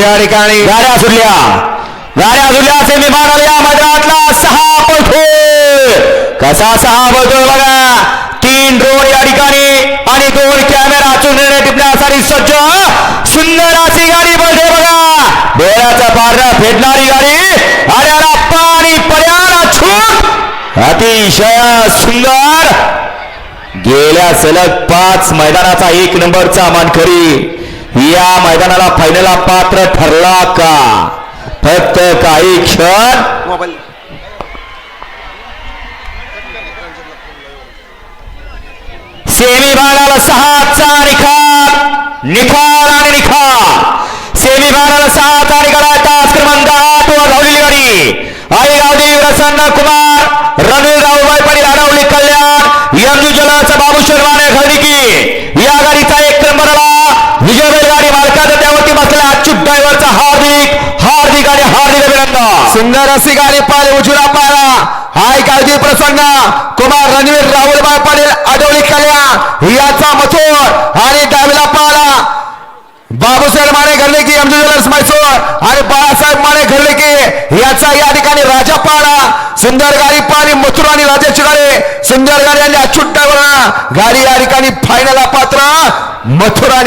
या ठिकाणी गाड्या सुटल्या. गाड्या सुटल्या सेमी फायनल या मैदानातला सहा पळतो कसा सहा पळतोय बघा. तीन ड्रोन या ठिकाणी आणि दोन कॅमेरा चुनणे टिपण्यासाठी सज्ज. सुंदर अशी गाडी पळते बघा. डोळ्याचा पारणा फेडणारी गाडी. अरे पाणी पर्याला छूट अतिशय सुंदर. गेल्या सलग पाच मैदानाचा एक नंबरचा मानकरी. या मैदानाला फायनलला पात्र ठरला का? फक्त काही क्षण. सेमी भागाला सहाचा निखाल निखाल आणि निखाल सेमी भागाला सहाचा निखाल आहे. तास क्रमांक आठ वर धावलेली गाडी आई गावदेवी प्रसन्न कुमार रणवीर राऊबाई पाटील हरवली कल्याण यमजू जलाचा बाबू शर्माने खरेदी या गाडीचा एक नंबर आला. विजय ड्रायव्हरचा हार्दिक हार्दिक आणि हार्दिक अभिनंदन. सुंदर असे गाडी पाहिले उजव्या पाहिला हाय काळजी प्रसंग. कुमार रणवीर राहुलबाई पाटील आडवली कल्या याचा मथोर आणि डावीला पाहिला बाबूसाहेब माने घडले की एमजी ज्वेलर्स मैसूर आणि बाळासाहेब माने घडले की याचा या ठिकाणी राजा पाला सुंदर गाडी पाहिली मथुर आणि राजाची गाडी सुंदर गाडी आणि अच्युत ड्रायव्हर गाडी या ठिकाणी फायनल पात्र. मथुर आणि